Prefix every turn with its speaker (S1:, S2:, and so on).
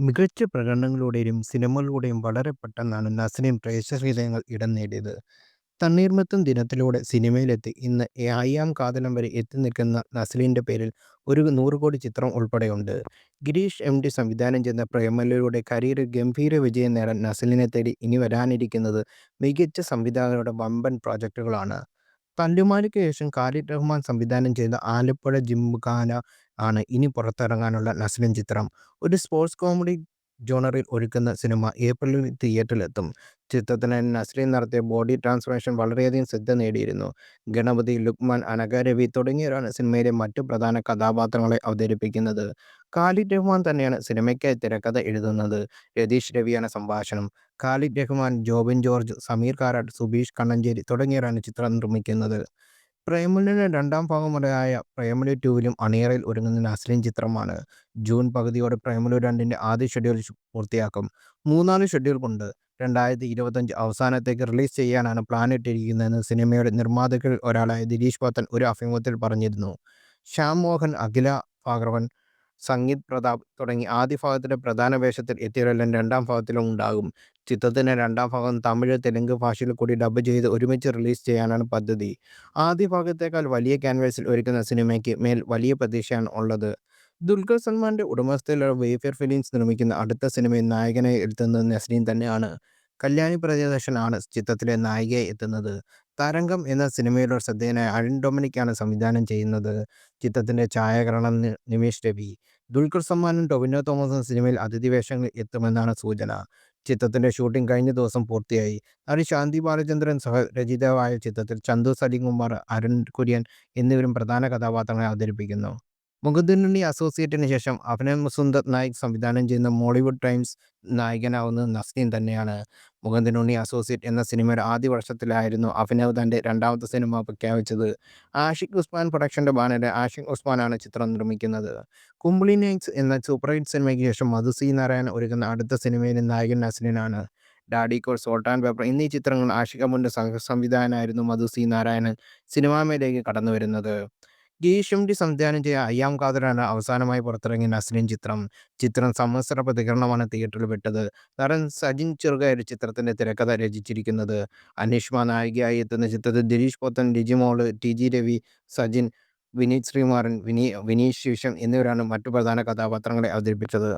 S1: മികച്ച പ്രകടനങ്ങളിലൂടെയും സിനിമകളിലൂടെയും വളരെ പെട്ടെന്നാണ് നസ്രീൻ പ്രേക്ഷകഹൃദയങ്ങൾ ഇടം നേടിയത്. തണ്ണീർമത്തൻ ദിനത്തിലൂടെ സിനിമയിലെത്തി ഇന്ന് അയ്യാം കാതലം വരെ എത്തിനിൽക്കുന്ന നസ്രീന്റെ പേരിൽ ഒരു നൂറുകോടി ചിത്രം ഉൾപ്പെടെയുണ്ട്. ഗിരീഷ് എം. ടി സംവിധാനം ചെയ്യുന്ന പ്രേമലുവിലൂടെ കരിയർ ഗംഭീര വിജയം നേടാൻ നസ്രീനെ തേടി ഇനി വരാനിരിക്കുന്നത് മികച്ച സംവിധായകരുടെ വമ്പൻ പ്രോജക്ടുകളാണ്. തല്ലുമാലയ്ക്ക് ശേഷം ഖാലിദ് റഹ്മാൻ സംവിധാനം ചെയ്ത ആലപ്പുഴ ജിംഖാന ആണ് ഇനി പുറത്തിറങ്ങാനുള്ള നസ്രീൻ ചിത്രം. ഒരു സ്പോർട്സ് കോമഡി ജോണറിൽ ഒരുക്കുന്ന സിനിമ ഏപ്രിലിൽ തിയേറ്ററിലെത്തും. ചിത്രത്തിന് നസ്രീൻ നടത്തിയ ബോഡി ട്രാൻസ്ഫോർമേഷൻ വളരെയധികം ശ്രദ്ധ നേടിയിരുന്നു. ഗണപതി, ലുക്മാൻ, അനക രവി തുടങ്ങിയവരാണ് സിനിമയിലെ മറ്റു പ്രധാന കഥാപാത്രങ്ങളെ അവതരിപ്പിക്കുന്നത്. ഖാലിദ് റഹ്മാൻ തന്നെയാണ് സിനിമയ്ക്കായി തിരക്കഥ എഴുതുന്നത്. രതീഷ് രവിയാണ് സംഭാഷണം. ഖാലിദ് റഹ്മാൻ, ജോബിൻ ജോർജ്, സമീർ കാരാട്ട്, സുബീഷ് കണ്ണഞ്ചേരി തുടങ്ങിയവരാണ് ചിത്രം നിർമ്മിക്കുന്നത്. പ്രേമലുവിന്റെ രണ്ടാം ഭാഗമുറയായ പ്രേമലു ടുവിലും അണിയറയിൽ ഒരുങ്ങുന്ന നസ്രീൻ ചിത്രമാണ്. ജൂൺ പകുതിയോടെ പ്രേമലു രണ്ടിന്റെ ആദ്യ ഷെഡ്യൂൾ പൂർത്തിയാക്കും. മൂന്നാൽ ഷെഡ്യൂളുണ്ട്. രണ്ടായിരത്തി ഇരുപത്തഞ്ച് അവസാനത്തേക്ക് റിലീസ് ചെയ്യാനാണ് പ്ലാൻ പ്ലാനിട്ടിരിക്കുന്നതെന്ന് സിനിമയുടെ നിർമ്മാതാക്കളിൽ ഒരാളായ ദിലീഷ് പോത്തൻ ഒരു അഭിമുഖത്തിൽ പറഞ്ഞിരുന്നു. ശ്യാം മോഹൻ, അഖില ഭാർഗവൻ, സംഗീത് പ്രതാപ് തുടങ്ങി ആദ്യ ഭാഗത്തിലെ പ്രധാന വേഷത്തിൽ എത്തിയവരെല്ലാം രണ്ടാം ഭാഗത്തിലും ഉണ്ടാകും. ചിത്രത്തിന്റെ രണ്ടാം ഭാഗം തമിഴ്, തെലുങ്ക് ഭാഷയിൽ കൂടി ഡബ്ബ് ചെയ്ത് ഒരുമിച്ച് റിലീസ് ചെയ്യാനാണ് പദ്ധതി. ആദ്യ ഭാഗത്തേക്കാൾ വലിയ ക്യാൻവാസിൽ ഒരുക്കുന്ന സിനിമയ്ക്ക് മേൽ വലിയ പ്രതീക്ഷയാണ് ഉള്ളത്. ദുൽഖർ സൽമാന്റെ ഉടമസ്ഥയിലുള്ള വേഫിയർ ഫിലിംസ് നിർമ്മിക്കുന്ന അടുത്ത സിനിമയിൽ നായകനെ എത്തുന്നത് നസ്രീൻ തന്നെയാണ്. കല്യാണി പ്രിയദർശൻ ആണ് ചിത്രത്തിലെ നായികയായി എത്തുന്നത്. തരംഗം എന്ന സിനിമയിലൂടെ ശ്രദ്ധേയനായ അരുൺ ഡൊമിനിക്കാണ് സംവിധാനം ചെയ്യുന്നത്. ചിത്രത്തിന്റെ ഛായാഗ്രഹണം നിമേഷ് രവി. ദുൽഖർ സൽമാനും ടൊവിനോ തോമസും സിനിമയിൽ അതിഥി വേഷങ്ങളിൽ എത്തുമെന്നാണ് സൂചന. ചിത്രത്തിന്റെ ഷൂട്ടിംഗ് കഴിഞ്ഞ ദിവസം പൂർത്തിയായി. നടി ശാന്തി ബാലചന്ദ്രൻ സഹ രചിതാവായ ചിത്രത്തിൽ ചന്തു സലിംകുമാർ, അരുൺ കുര്യൻ എന്നിവരും പ്രധാന കഥാപാത്രങ്ങളെ അവതരിപ്പിക്കുന്നു. മുകുന്ദനുണ്ണി അസോസിയേറ്റിന് ശേഷം അഭിനവ് സുന്ദർ നായിക് സംവിധാനം ചെയ്യുന്ന മോളിവുഡ് ടൈംസ് നായകനാവുന്നത് നസ്രീൻ തന്നെയാണ്. മുകുന്ദനുണ്ണി അസോസിയേറ്റ് എന്ന സിനിമയുടെ ആദ്യ വർഷത്തിലായിരുന്നു അഭിനവ് തന്റെ രണ്ടാമത്തെ സിനിമ പ്രഖ്യാപിച്ചത്. ആഷിഖ് ഉസ്മാൻ പ്രൊഡക്ഷന്റെ ബാനറിൽ ആഷിഖ് ഉസ്മാനാണ് ചിത്രം നിർമ്മിക്കുന്നത്. കുമ്പിളി നൈറ്റ്സ് എന്ന സൂപ്പർ ഹിറ്റ് സിനിമയ്ക്ക് ശേഷം മധു സി. നാരായണൻ ഒരുക്കുന്ന അടുത്ത സിനിമയിലെ നായകൻ നസ്രീനാണ്. Daddy cool salt and pepper എന്നീ ചിത്രങ്ങൾ ആഷിഖ് അമ്മുന്റെ സംവിധാനമായിരുന്നു മധു സി. നാരായണൻ സിനിമാമയിലേക്ക് കടന്നുവരുന്നത്. ഗിരീഷ് എം. ഡി സംവിധാനം ചെയ്ത അയ്യാം കാതലാണ് അവസാനമായി പുറത്തിറങ്ങിയ നസ്ലിൻ ചിത്രം. ചിത്രം സമ്മിശ്ര പ്രതികരണമാണ് തിയേറ്ററിൽ വിട്ടത്. നടൻ സജിൻ ചെറുകയാണ് ചിത്രത്തിന്റെ തിരക്കഥ രചിച്ചിരിക്കുന്നത്. അനീഷ്മ നായികയായി എത്തുന്ന ചിത്രത്തിൽ ദിലീഷ് പോത്തൻ, ലിജിമോൾ, ടി. ജി. രവി, സജിൻ, വിനീത് ശ്രീകുമാരൻ, വിനീഷ് ശേഷം എന്നിവരാണ് മറ്റു പ്രധാന കഥാപാത്രങ്ങളെ അവതരിപ്പിച്ചത്.